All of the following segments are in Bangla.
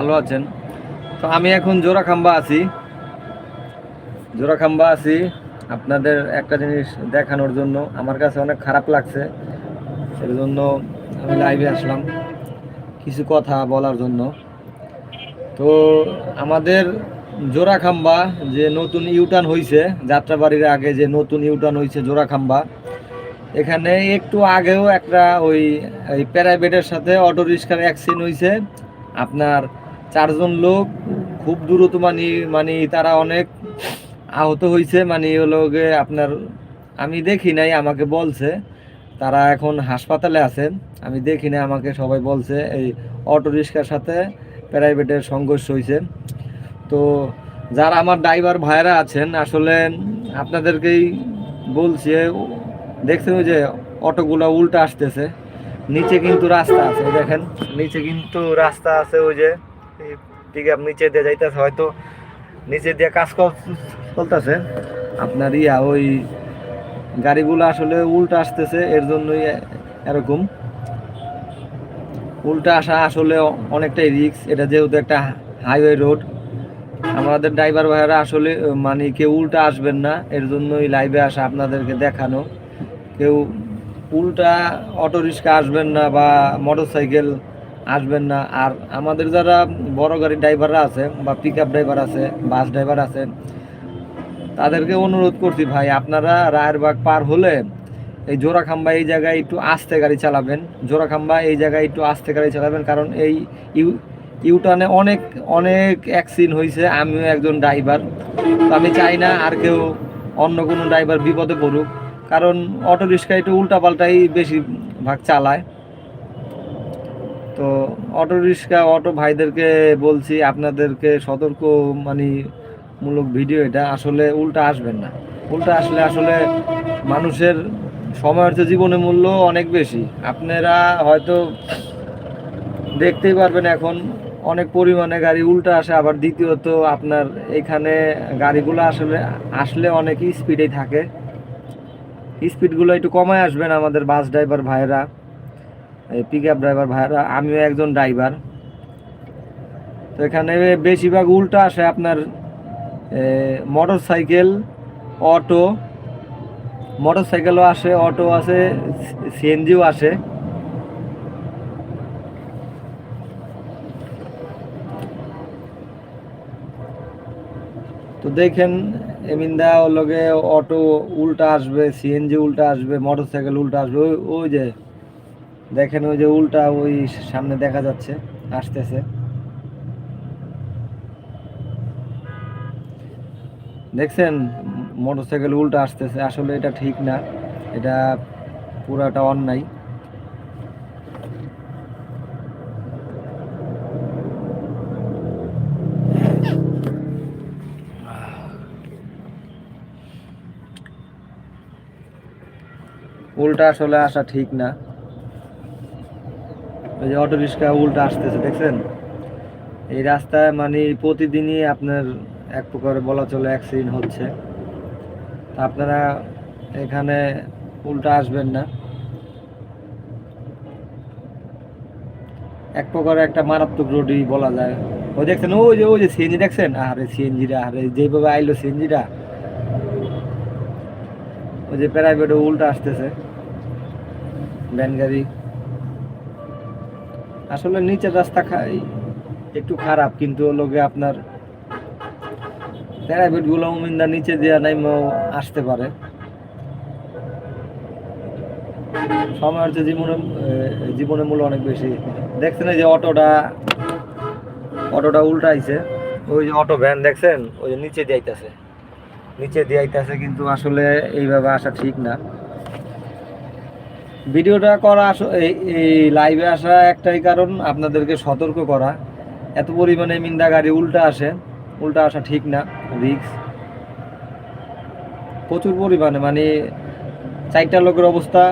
ভালো আছেন? তো আমি এখন জোড়াখাম্বা আছি। জোড়াখাম্বা আছি। আপনাদের একটা জিনিস দেখানোর জন্য আমার কাছে অনেক খারাপ লাগছে সেই জন্য আমি লাইভে আসলাম কিছু কথা বলার জন্য। তো আমাদের জোড়াখাম্বা যে নতুন ইউটার্ন হয়েছে যাত্রাবাড়ির আগে যে নতুন ইউটার্ন হয়েছে জোড়াখাম্বা, এখানে একটু আগেও একটা ওই, এই প্রাইভেটের সাথে অটো রিক্সার অ্যাক্সিডেন্ট হয়েছে আপনার চারজন লোক, খুব দ্রুত মানে মানে তারা অনেক আহত হয়েছে মানে হলো আপনার, আমি দেখি নাই, আমাকে বলছে, তারা এখন হাসপাতালে আছে আমি দেখি নাই, আমাকে সবাই বলছে, এই অটো রিক্সার সাথে প্রাইভেটের সংঘর্ষ হয়েছে তো যারা আমার ড্রাইভার ভাইরা আছেন, আসলে আপনাদেরকেই বলছি, দেখছেন যে অটোগুলো উল্টা আসতেছে, নিচে কিন্তু রাস্তা আছে, দেখেন, নিচে কিন্তু রাস্তা আছে ওই যে পিক আপ নিচে দিয়ে যাইতেছে, হয়তো নিচে দিয়ে কাজ চলতেছে। আপনার ইয়া, ওই গাড়িগুলো আসলে উল্টা আসতেছে, এর জন্যই এরকম। উল্টা আসা আসলে অনেকটাই রিস্ক এটা যেহেতু একটা হাইওয়ে রোড আমাদের ড্রাইভার ভাইয়েরা আসলে মানে কেউ উল্টা আসবেন না, এর জন্যই লাইভে আসা আপনাদেরকে দেখানো। কেউ উল্টা অটো রিক্সা আসবেন না বা মোটর সাইকেল আসবেন না। আর আমাদের যারা বড় গাড়ির ড্রাইভাররা আছে বা পিক ড্রাইভার আছে বাস ড্রাইভার আছে, তাদেরকে অনুরোধ করছি ভাই, আপনারা রায়েরবাগ পার হলে এই জোড়াখাম্বা এই জায়গায় একটু আস্তে গাড়ি চালাবেন। জোড়াখাম্বা এই জায়গায় একটু আস্তে গাড়ি চালাবেন, কারণ এই ইউ ইউটার্নে অনেক অনেক অ্যাক্সিডেন্ট হয়েছে আমিও একজন ড্রাইভার তো আমি চাই না আর কেউ অন্য কোনো ড্রাইভার বিপদে পড়ুক। কারণ অটো রিক্সা একটু উল্টাপাল্টাই বেশি ভাগ চালায়। তো অটো রিক্সা, অটো ভাইদেরকে বলছি, আপনাদেরকে সতর্ক মানে মূলক ভিডিও এটা। আসলে উল্টা আসবেন না। উল্টা আসলে আসলে মানুষের সময় হচ্ছে জীবনের মূল্য অনেক বেশি। আপনারা হয়তো দেখতেই পারবেন এখন অনেক পরিমাণে গাড়ি উল্টা আসে। আবার দ্বিতীয়ত আপনার এখানে গাড়িগুলো আসলে আসলে অনেক স্পিডেই থাকে। স্পিডগুলো একটু কমায় আসবেন আমাদের বাস ড্রাইভার ভাইয়েরা। পিক আপ ড্রাইভার ভাইয়েরা, আমিও একজন ড্রাইভার তো এখানে বেশিরভাগ উল্টা আসে আপনার মোটর সাইকেল অটো মোটর সাইকেলও আসে অটো আছে সিএনজিও আসে। তো দেখেন, এমিন্দা ওর লগে অটো উল্টা আসবে সিএনজি উল্টা আসবে মোটর সাইকেল উল্টা আসবে, ওই ওই যে দেখেন ওই যে উল্টা ওই সামনে দেখা যাচ্ছে, আসতেছে। দেখছেন মোটর সাইকেল উল্টা আসতেছে, আসলে এটা ঠিক না, এটা পুরাটা অন্যায়। উল্টা আসলে আসা ঠিক না। ওই যে অটো রিক্সা উল্টা আসতেছে, দেখছেন? এই রাস্তায় মানে প্রতিদিনই আপনার এক প্রকার বলা চলে অ্যাক্সিডেন্ট হচ্ছে। আপনারা এখানে উল্টা আসবেন না। এক প্রকার একটা মারাত্মক রোডই বলা যায়। ওই দেখছেন, ওই যে ওই যে সিএনজি দেখছেন? আরে সিএনজিরা আরে যেভাবে আইলো সিএনজিরা। ওই যে প্রাইভেট উল্টা আসতেছে। ভ্যান গাড়ি। আসলে নিচের রাস্তা খাই, একটু খারাপ, কিন্তু লোকে আপনার প্রাইভেটগুলো উমিন্দা নিচে দেওয়া নাই আসতে পারে। সময় হচ্ছে জীবনে জীবনের মূল্য অনেক বেশি। দেখছেন এই যে অটোটা অটোটা উল্টাইছে, ওই যে অটো ভ্যান দেখছেন, ওই যে নিচে দিয়ে নিচে দিয়ে কিন্তু আসলে এইভাবে আসা ঠিক না। ভিডিওটা করা এই লাইভে আসা একটাই কারণ আপনাদেরকে সতর্ক করা। এত পরিমাণে মিন্দা গাড়ি উল্টা আসে, উল্টা আসা ঠিক না রিক্স প্রচুর পরিমাণে মানে চারটা লোকের অবস্থা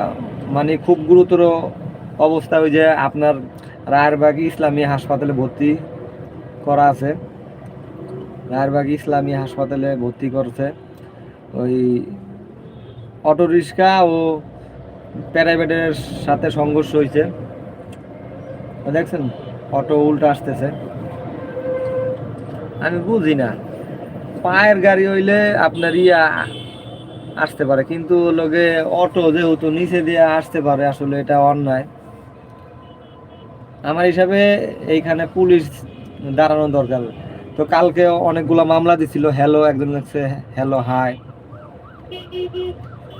মানে খুব গুরুতর অবস্থা ওই যে আপনার রায়েরবাগি ইসলামী হাসপাতালে ভর্তি করা আছে। রায়েরবাগি ইসলামী হাসপাতালে ভর্তি করছে। ওই অটো রিক্সা ও প্যারাইভেটের সাথে সংঘর্ষ হয়েছে দেখছেন, অটো উল্টা আসতেছে। আমি বুঝি না। পায়ের গাড়ি হইলে আপনার ইয়া আসতে পারে, কিন্তু লোকে অটো যেহেতু নিচে দিয়ে আসতে পারে, আসলে এটা অন্যায়। আমার হিসাবে এইখানে পুলিশ দাঁড়ানো দরকার। তো কালকে অনেকগুলো মামলা দিছিল হ্যালো একজন হ্যালো হাই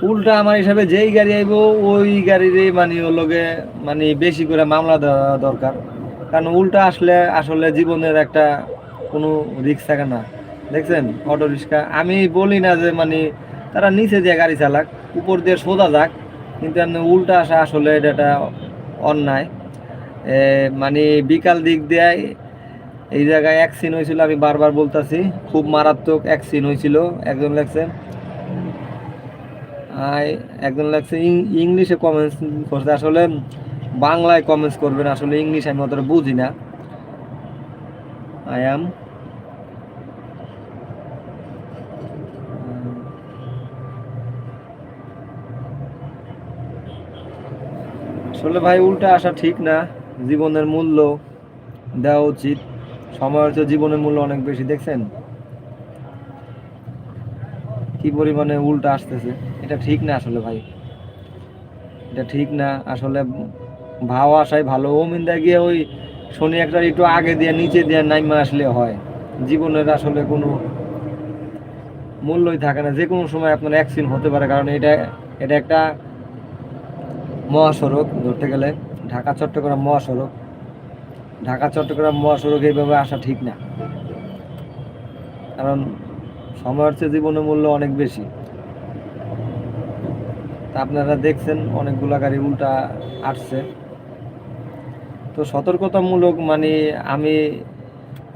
উল্টা আমার হিসাবে যেই গাড়ি আইব, ওই গাড়িরই মানে ওলোকে মানে বেশি করে মামলা দেওয়া দরকার। কারণ উল্টা আসলে আসলে জীবনের একটা কোনো রিক্স থাকে না। দেখছেন? Auto rickshaw. আমি বলি না যে মানে তারা নিচে দিয়ে গাড়ি চালাক, উপর দিয়ে সোজা যাক, কিন্তু উল্টা আসা আসলে এটা একটা অন্যায়। মানে বিকাল দিক দিয়ে এই জায়গায় এক সিন হয়েছিল আমি বারবার বলতাছি, খুব মারাত্মক এক সিন হয়েছিল, একজন আই একজন লাগছে ইংলিশে কমেন্টস করছে। আসলে বাংলায় কমেন্টস করবেন, আসলে ইংলিশ আমি অতটা বুঝি না। আই অ্যাম আসলে ভাই উল্টা আসা ঠিক না। জীবনের মূল্য দেওয়া উচিত। সময় হচ্ছে জীবনের মূল্য অনেক বেশি, দেখছেন? কি পরিমাণে উল্টা আসতেছে। এটা ঠিক না আসলে ভাই। এটা ঠিক না আসলে ভাও আসাই ভালো। ও মিন্দা গিয়ে ওই শনি একটা একটু আগে দিয়ে, নিচে দিয়ে, নাইমা আসলে হয়। জীবনের আসলে কোনো মূল্যই থাকে না। যে কোনো সময় আপনার অ্যাক্সিডেন্ট হতে পারে, কারণ এটা এটা একটা মহাসড়ক ধরতে গেলে। ঢাকা, চট্টগ্রাম মহাসড়ক। ঢাকা, চট্টগ্রাম মহাসড়ক এইভাবে আসা ঠিক না। কারণ সময়ের চেয়ে জীবনের মূল্য অনেক বেশি। তা আপনারা দেখছেন, অনেকগুলা গাড়ি উল্টা আসছে। তো সতর্কতামূলক মানে আমি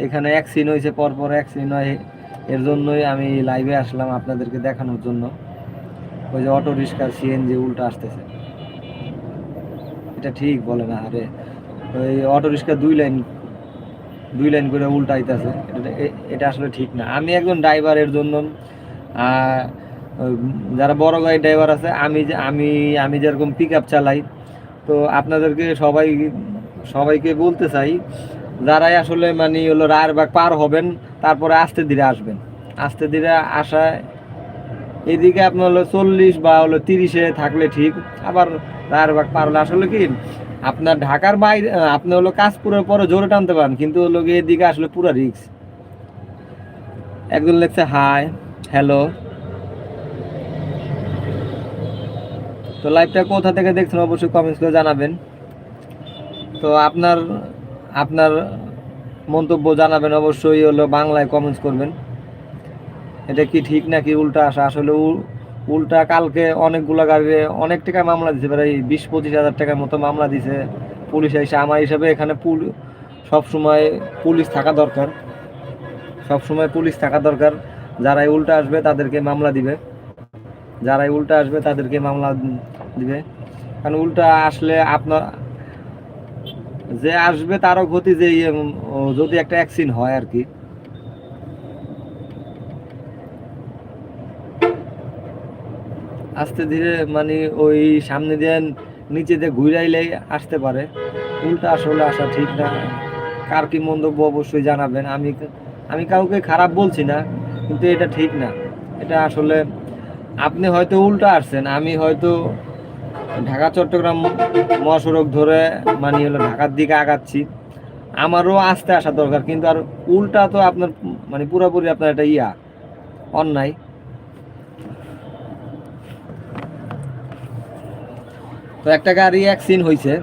এখানে এক সিন হয়েছে, পরপর এক সিন হয়, এর জন্যই আমি লাইভে আসলাম আপনাদেরকে দেখানোর জন্য। ওই যে অটো রিক্সার সিএনজি উল্টা আসতেছে। এটা ঠিক বলে না, আরে। ওই অটো রিক্সা দুই লাইন দুই লাইন করে উল্টা আইতাছে। এটা আসলে ঠিক না। আমি একজন ড্রাইভারের জন্য যারা বড় গাড়ি ড্রাইভার আছে, আমি আমি আমি যেরকম পিক আপ চালাই, তো আপনাদেরকে সবাই সবাইকে বলতে চাই, যারাই আসলে মানে হলো রায়েরবাগ পার হবেন, তারপরে আস্তে ধীরে আসবেন। আস্তে ধীরে আসায় এদিকে আপনার হলো চল্লিশ বা হলো তিরিশে থাকলে ঠিক, আবার রায়েরবাগ পার হলে আসলে কি, আপনার ঢাকার বাইরে, আপনি হলো কাজপুরের পরে জোরে টানতে পারেন, কিন্তু হলো এদিকে আসলে পুরো রিক্স একজন লেখছে হাই হ্যালো তো লাইভটা কোথা থেকে দেখছেন অবশ্যই কমেন্টস করে জানাবেন। তো আপনার আপনার মন্তব্য জানাবেন অবশ্যই হলো বাংলায় কমেন্টস করবেন। এটা কি ঠিক নাকি উল্টা আসা? আসলে উল্টা কালকে অনেকগুলো গাড়ি অনেক টাকা মামলা দিছে, প্রায় বিশ পঁচিশ হাজার টাকার মতো মামলা দিছে। পুলিশ এসে আমার হিসাবে এখানে পুল সব সময় পুলিশ থাকা দরকার। সব সময় পুলিশ থাকা দরকার। যারাই উল্টা আসবে তাদেরকে মামলা দিবে। যারাই উল্টা আসবে তাদেরকে মামলা দিবে। কারণ উল্টা আসলে আপনার যে আসবে তারও ক্ষতি যে ইয়ে, যদি একটা অ্যাক্সিডেন্ট হয় আর কি। আস্তে ধীরে মানে ওই সামনে দিয়ে নিচে দিয়ে ঘুরাইলে আসতে পারে। উল্টা আসলে আসা ঠিক না। কার কি মন্তব্য অবশ্যই জানাবেন। আমি আমি কাউকে খারাপ বলছি না কিন্তু এটা ঠিক না। এটা আসলে আপনি হয়তো উল্টা আসছেন, আমি হয়তো ঢাকা, চট্টগ্রাম মহাসড়ক ধরে মানে হলো ঢাকার দিকে আগাচ্ছি। আমারও আসতে আসা দরকার, কিন্তু আর উল্টা তো আপনার মানে পুরোপুরি আপনার একটা ইয়া, অন্যায়। তো একটা গাড়ি অ্যাক্সিডেন্ট হয়েছে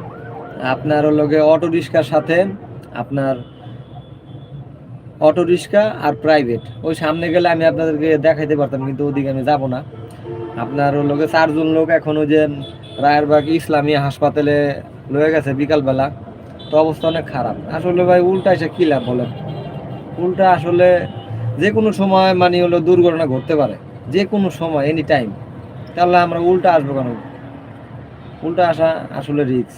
আপনার লগে অটো রিক্সার সাথে, আপনার অটো রিক্সা আর প্রাইভেট ওই সামনে গেলে আমি আপনাদেরকে দেখাইতে পারতাম, কিন্তু ওদিকে আমি যাব না। আপনার ওর লগে চারজন লোক এখন ওই যে রায়েরবাগ ইসলামী হাসপাতালে লয়ে গেছে বিকালবেলা। তো অবস্থা অনেক খারাপ। আসলে ভাই উল্টা এসে কী লাভ বলেন? উল্টা আসলে যে কোনো সময় মানে হলো দুর্ঘটনা ঘটতে পারে। যে কোনো সময় এনি টাইম তাহলে আমরা উল্টা আসব কেন? উল্টা আসা আসলে রিক্স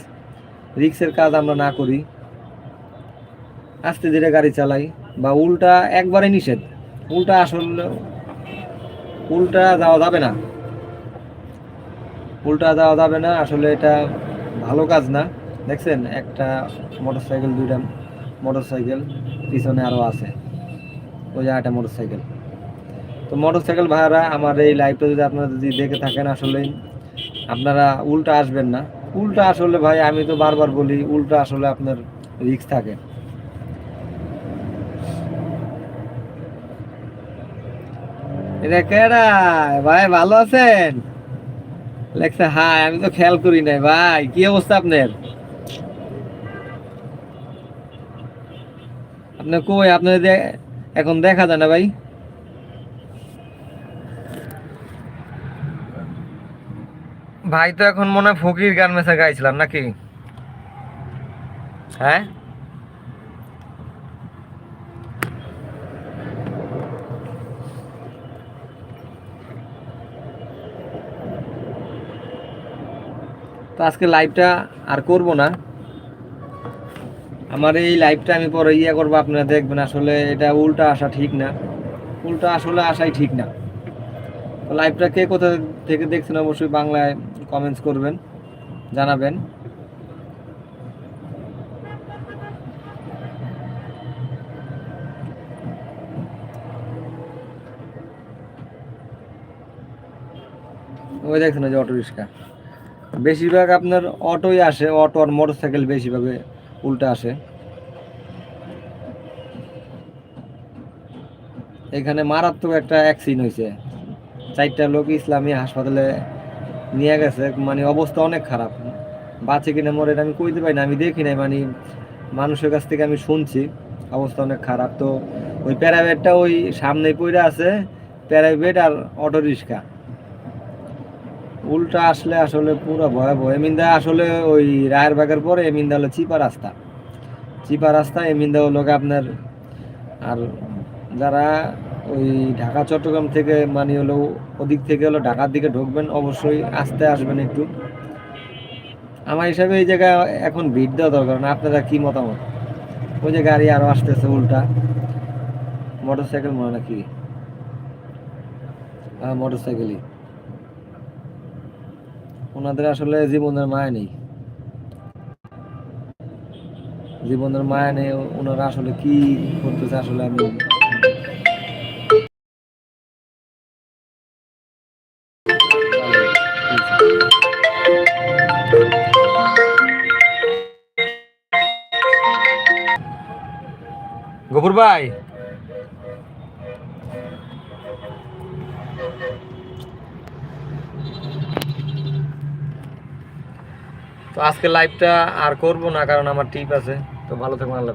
রিক্সের কাজ আমরা না করি। আস্তে ধীরে গাড়ি চালাই বা উল্টা একবারে নিষেধ। উল্টা আসলে উল্টা যাওয়া যাবে না। উল্টা দেওয়া যাবে না, আসলে এটা ভালো কাজ না। দেখছেন, একটা মোটর সাইকেল দুইটা মোটর সাইকেল পিছনে আরও আছে। ওই একটা মোটর সাইকেল তো মোটর সাইকেল ভাড়া আমার এই লাইভটা যদি আপনারা যদি দেখে থাকেন আসলে, আপনারা উল্টা আসবেন না। উল্টা আসলে ভাই, আমি তো বারবার বলি, উল্টা আসলে আপনার রিস্ক থাকে। এটা কেডা ভাই, ভালো আছেন? লেখছে, হাই, আমি তো খেয়াল করি নাই, ভাই, কি অবস্থা আপনার? আপনার কই, আপনার এখন দেখা যায় না, ভাই? ভাই, তো এখন মনে হয় ফকির গান মেসে গাইছিলাম নাকি? হ্যাঁ? আজকে লাইভটা আর করব না। আমার এই লাইভটা আমি পরে ইয়ে করব, আপনারা দেখবেন আসলে এটা উল্টা আসা ঠিক না। উল্টা আসলে আসাই ঠিক না। তো লাইভটা কে কোথা থেকে দেখছেন অবশ্যই বাংলায় কমেন্টস করবেন, জানাবেন। ওই দেখছেন যে অটো রিক্সা বেশিরভাগ আপনার অটোই আসে, অটো আর মোটর সাইকেল বেশিরভাগ উল্টা আসে। এখানে মারাত্মক একটা অ্যাক্সিডেন্ট হয়েছে। চারটা লোক ইসলামী হাসপাতালে নিয়ে গেছে মানে অবস্থা অনেক খারাপ। বাঁচে কিনা, মরে আমি কইতে পারি না, আমি দেখি নাই মানে মানুষের কাছ থেকে আমি শুনছি, অবস্থা অনেক খারাপ। তো ওই প্যারাবেটটা ওই সামনে পড়ে আছে প্যারাবেট আর অটো রিক্সা। উল্টা আসলে আসলে পুরো ভয়াবহ। এমিন্দা আসলে ওই রায়ের বাগের পরে এমিন্দা হলো চিপা রাস্তা। চিপা রাস্তা, এমিন্দা হলো আপনার আর যারা ওই ঢাকা, চট্টগ্রাম থেকে মানে হলো ওদিক থেকে হলো ঢাকার দিকে ঢুকবেন, অবশ্যই আসতে আসবেন একটু। আমার হিসাবে এই জায়গায় এখন ভিড় দেওয়া দরকার না, আপনারা কি মতামত? ওই যে গাড়ি আরও আসতেছে উল্টা। মোটর সাইকেল মনে হয় নাকি? হ্যাঁ মোটর সাইকেলই ওনাদের আসলে জীবনের মায়া নেই। জীবনের মায়া নেই, ওনারা আসলে কি করতেছে আসলে আমি গফুর ভাই তো আজকে লাইভটা আর করব না কারণ আমার টিপ আছে। তো ভালো থাকবেন আল্লাহ